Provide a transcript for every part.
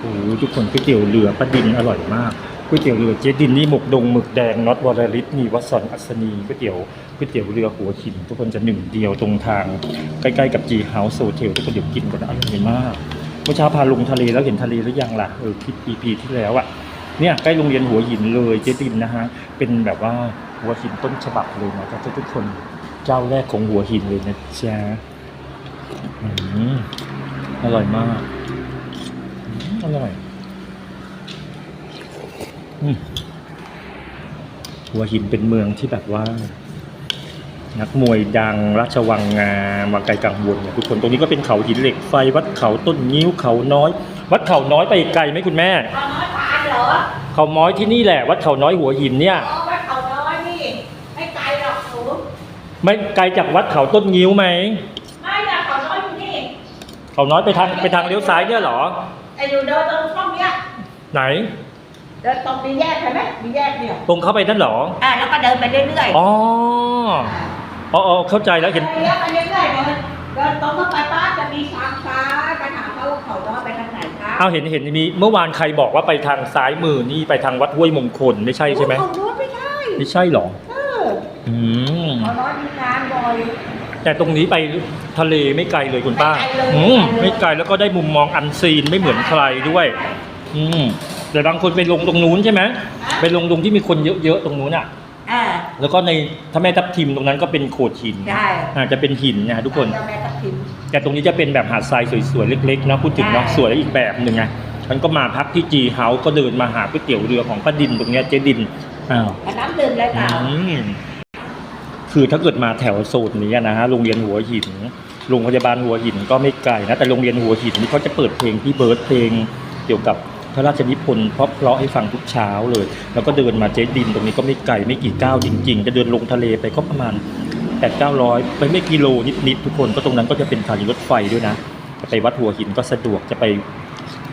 โอ้โทุกคนก๋วยเตี๋ยวเรือป้าดินอร่อยมากก๋วยเตี๋ยวเรือเจ๊ดินนี่หมกดงหมึกแดงน็อตวรริศมีวัสอนอัศนีก๋วยเตี๋ยวก๋วยเตี๋ยวเรือหัวหิน ทุกคนจะหนึ่งเดียวตรงทาง ใกล้ๆกับจีเฮาส์โซเทลทุกคนเดี๋ยวกินกันอร่อยมากเมื่อเช้าพาลงทะเลแล้วเห็นทะเลหรือยังล่ะเออคลิป EP ที่แล้วอะเนี่ยใกล้โรงเรียนหัวหินเลยเจ๊ดินนะฮะเป็นแบบว่าหัวหินต้นฉบับเลยนะครับทุกคนเจ้าแรกของหัวหินเลยนะจ๊ะอืมอร่อยมาก อืมอร่อยอืมหัวหินเป็นเมืองที่แบบว่า นักมวยดังราชวังงามวังไกลกังวลเนี่ยทุกคนตรงนี้ก็เป็นเขาหินเหล็กไฟวัดเขาต้นงิ้วเขาน้อย วัดเขาน้อยไปไกลไหมคุณแม่เอาน้อยทานเหรอเขาน้อยที่นี่แหละ วัดเขาน้อยหัวหินเนี่ยอ๋อวัดเขาน้อยนี่ไม่ไกลหรอกหนูไม่ไกลจากวัดเขาต้นงิ้วไหมไม่นะเขาน้อยอยู่นี่เขาน้อยไปทางไปทางเลี้ยวซ้ายเนี่ยเหรอไอ้อยู่เดินตรงช่องเนี้ยไหน เดินตรงมีแยกใช่ไหมมีแยกเนี่ยตรงเข้าไปนั่นเหรอ อ่าแล้วก็เดินไปเรื่อยๆอ๋อ อ๋ออ๋อเข้าใจแล้วเห็น เดินไปเรื่อยๆเดินเดินตรงเข้าไปป้าจะมีทางซ้ายไปถามเขาว่าเขาน้อยไปทางไหนคะเอาเห็นเห็นมีเมื่อวานใครบอกว่าไปทางซ้ายมือนี่ไปทางวัดห้วยมงคลไม่ใช่ใช่ไหม เขาน้อยไม่ใช่ไม่ใช่หรอ เอออืม เขาน้อยมีงานบ่อย แต่ตรงนี้ไปทะเลไม่ไกลเลยคุณป้าไม่ไกลเลยอืมไม่ไม่ไกไกลลเลยแล้วก็ได้มุมมองอันซีนไม่เหมือนใครด้วย อืมแต่บางคนไปลงตรงนู้นใช่ไหมไปลงตรงที่มีคนเยอะๆตรงนู้นอะอ่าแล้วก็ในถ้าแม่ทับทิมตรงนั้นก็เป็นโขดหินใช่อาจจะเป็นหินนะทุกคนเจ้าแม่ทับทิมแต่ตรงนี้จะเป็นแบบหาดทรายสวยๆเล็กๆนะพูดถึงเนาะใช่สวยอีกแบบหนึ่งไงฉันก็มาพักที่จีเฮาส์ก็เดินมาหาก๋วยเตี๋ยวเรือของป้าดินตรงเนี้ยเจ๊ดินอ้าวเอาน้ำดื่มเลยเปล่าอืม คือถ้าเกิดมาแถวโซนนี้นะฮะโรงเรียนหัวหินโรงพยาบาลหัวหินก็ไม่ไกลนะแต่โรงเรียนหัวหินนี่เขาจะเปิดเพลงที่เบิร์ดเพลงเกี่ยวกับพระราชนิพนธ์เพราะเพราะให้ฟังทุกเช้าเลย แล้วก็เดินมาเจ๊ดินตรงนี้ก็ไม่ไกลไม่กี่ก้าวจริง ๆ จะเดินลงทะเลไปก็ประมาณแปดเก้าร้อยไปไม่กิโลนิดๆทุกคนก็ตรงนั้นก็จะเป็นสถานีรถไฟด้วยนะจะไปวัดหัวหินก็สะดวกจะไป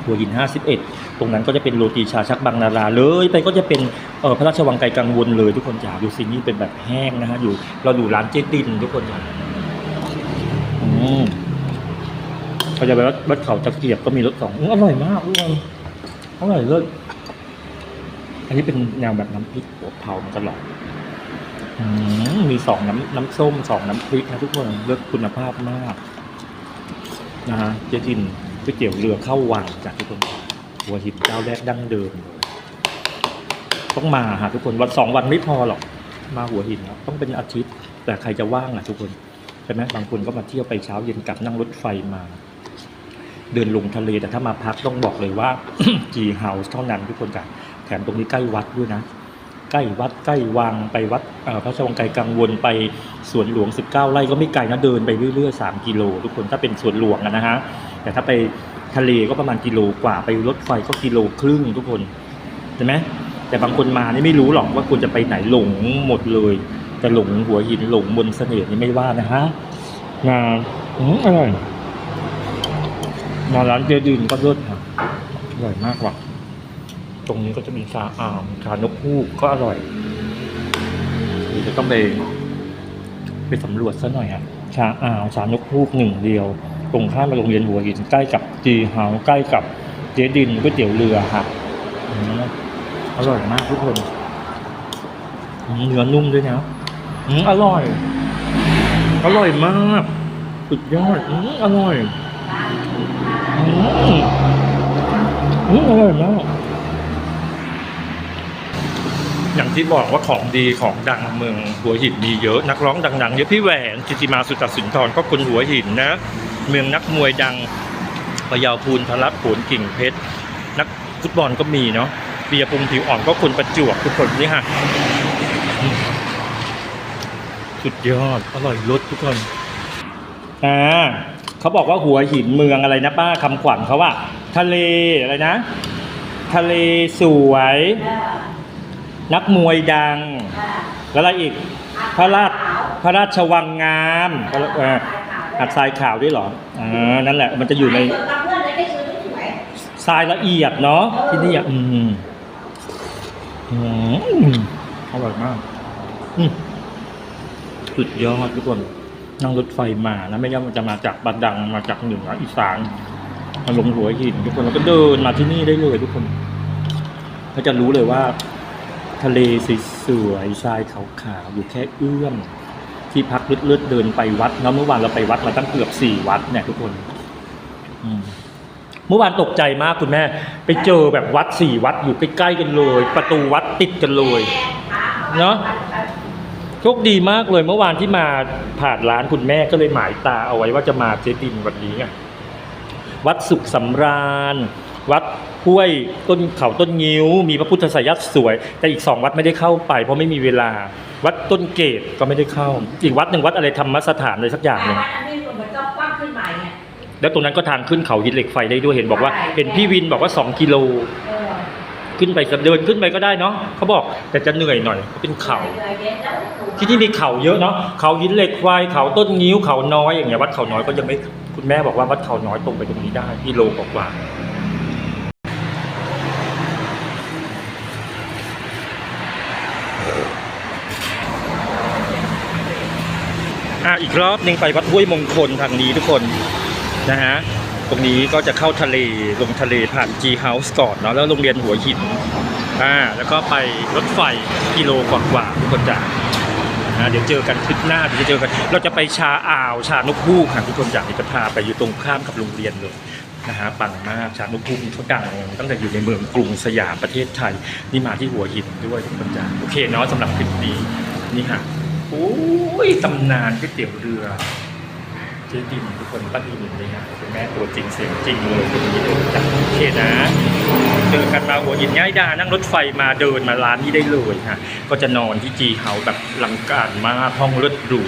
หัวหิน 51 ตรงนั้นก็จะเป็นโรตีชาชักบางนาราเลยไปก็จะเป็นเออพระราชวังไกลกังวลเลยทุกคนจ๋าดูสินี่เป็นแบบแห้งนะฮะอยู่เราอยู่ร้านเจ๊ดินทุกคนจ๋าอืมเขาจะไปวัดวัดเขาตะเกียบก็มีรถสองอื้ออร่อยมากทุกคนอร่อยเลยอันนี้เป็นแนวแบบน้ำพริกหัวเผามาตลอดอืมมีสองน้ำน้ำส้มสองน้ำพริกนะทุกคนเลือกคุณภาพมากนะฮะเจ๊ดิน ก๋วยเตี๋ยวเรือเข้าวังจากทุกคนหัวหินเจ้าแรกดั้งเดิมเลยต้องมาหาทุกคนวันสองวันไม่พอหรอกมาหัวหินนะต้องเป็นอาทิตย์ แต่ใครจะว่างอะทุกคนใช่ไหมบางคนก็มาเที่ยวไปเช้าเย็นกลับนั่งรถไฟมา เดินลงทะเลแต่ถ้ามาพักต้องบอกเลยว่าจีเฮาส์เท่านั้นทุกคนจ้ะแถมตรงนี้ใกล้วัดด้วยนะใกล้วัดใกล้วังไปวัดพระราชวังไกลกังวลไปสวนหลวง 19 ไร่ก็ไม่ไกลนะเดินไปเรื่อยๆ 3 กิโล ทุกคนถ้าเป็นสวนหลวงนะฮะ แต่ถ้าไปทะเลก็ประมาณกิโลกว่าไปรถไฟก็กิโลครึ่งทุกคนใช่ไหมแต่บางคนมานี่ไม่รู้หรอกว่าควรจะไปไหนหลงหมดเลย แต่หลงหัวหินหลงบนเสน่ห์นี่ไม่ว่านะฮะนาอืมอร่อยมาร้านเจดินก็เลิศค่ะอร่อยมากว่ะตรงนี้ก็จะมีชาอามชานกฮูกก็อร่อยเดี๋ยวจะต้องไปไปสำรวจซะหน่อยอะชาอามชานกฮูกหนึ่งเดียว ตรงข้ามโรงเรียนหัวหินใกล้กับจีเฮาใกล้กับเจดินก๋วยเตี๋ยวเรือค่ะอืมอร่อยมากทุกคนเนื้อนุ่มด้วยนะอร่อย อร่อยมากสุดยอดอร่อยอร่อยมาก อย่างที่บอกว่าของดีของดังเมืองหัวหินมีเยอะนักร้องดังๆเยอะพี่แหวนจิติมาสุตสินทรก็คนหัวหินนะ เมืองนักมวยดังพยาวภูลพลับผลกิ่งเพชรนักฟุตบอลก็มีเนาะเบียร์ปุงผิวอ่อนก็คนประจวบทุกคนนี่ฮะสุดยอดอร่อยรสทุกคนอ่าเขาบอกว่าหัวหินเมืองอะไรนะป้าคำขวัญเขาว่าทะเลอะไรนะ ทะเลสวย นักมวยดัง แล้วอะไรอีก พระราชพระราชวังงามพระเอ่อหัดทรายขาวด้วยเหรออ่านั่นแหละ มันจะอยู่ในเพื่อนเลยได้ซื้อสวยทรายละเอียดเนาะที่นี่อะอืมอืมอร่อยมากอืมสุดยอดทุกคนนั่งรถไฟมานะไม่ใช่มันจะมาจากบันดังมาจากเหนืออีสานมาลงหัวหินทุกคนแล้วก็เดินมาที่นี่ได้เลยทุกคนก็จะรู้เลยว่า ทะเลสวยๆทรายขาวๆอยู่แค่เอื้อมที่พักเลือดๆเดินไปวัดเนาะเมื่อวานเราไปวัดมาตั้งเกือบสี่วัดเนี่ยทุกคนเมื่อวานตกใจมากคุณแม่ ไปเจอแบบวัดสี่วัดอยู่ใกล้ๆกันเลย ประตูวัดติดกันเลยเนอะโชคดีมากเลยเมื่อวานที่มาผ่านร้านคุณแม่ก็เลยหมายตาเอาไว้ว่าจะมาเจดินวันนี้ไงวัดสุขสำราญ วัดห้วยต้นเขาต้นงิ้ว มีพระพุทธสยัดสวย แต่อีกสองวัดไม่ได้เข้าไป เพราะไม่มีเวลา วัดต้นเกตก็ไม่ได้เข้า อีกวัดหนึ่งวัดอะไรธรรมสถานอะไรสักอย่างหนึ่งวัดอันนี้เหมือนต้องปั้งขึ้นใหม่เนี่ยแล้วตรงนั้นก็ทางขึ้นเขาหินเหล็กไฟได้ด้วยเห็นบอกว่าใช่เห็นพี่วินบอกว่า 2 กิโล เออขึ้นไปเดินขึ้นไปก็ได้เนาะเขาบอกแต่จะเหนื่อยหน่อยเพราะเป็นเขาเหนื่อยเย็นแล้วหนูที่นี่มีเขาเยอะเนาะเขาหินเหล็กไฟเขาต้นงิ้วเขาน้อยอย่างเงี้ยวัดเขาน้อยก็ยังไม่คุณแม่บอกว่าวัดเขาน้อยตรงไปตรงนี้ได้กิโลกว่าๆ อะอีกรอบหนึ่งไปวัดห้วยมงคลทางนี้ทุกคนนะฮะตรงนี้ก็จะเข้าทะเลลงทะเลผ่าน G House ก่อนเนาะแล้วโรงเรียนหัวหินอ่าแล้วก็ไปรถไฟกิโลกว่าๆทุกคนจ้ะนะเดี๋ยวเจอกันคลิปหน้าเดี๋ยวจะเจอกัน เราจะไปชาอ่าวชานกฮูกค่ะทุกคนอยากจะพาไปอยู่ตรงข้ามกับโรงเรียนเลยนะฮะปังมากชานกฮูกเขาดังตั้งแต่อยู่ในเมืองกรุงสยามประเทศไทย นี่มาที่หัวหินด้วยทุกคนจ้าโอเคเนาะสำหรับคลิปนี้นี่ค่ะ โอ้ยตำนานก๋วยเตี๋ยวเรือเจ๊ดินทุกคนป้าดินเลยค่ะคุณแม่ตัวจริงเสียงจริงเลยคนนี้เลยจ้ะโอเคนะ เจอกันมาหัวหินง่ายดานั่งรถไฟมาเดินมาร้านนี้ได้เลยฮะก็จะนอนที่จีเฮาแบบลังการมากห้องเลิศหรู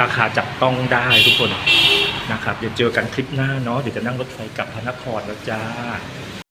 ราคาจับต้องได้ทุกคนนะครับเดี๋ยวเจอกันคลิปหน้าเนาะเดี๋ยวจะนั่งรถไฟกลับพระนครแล้วจ้า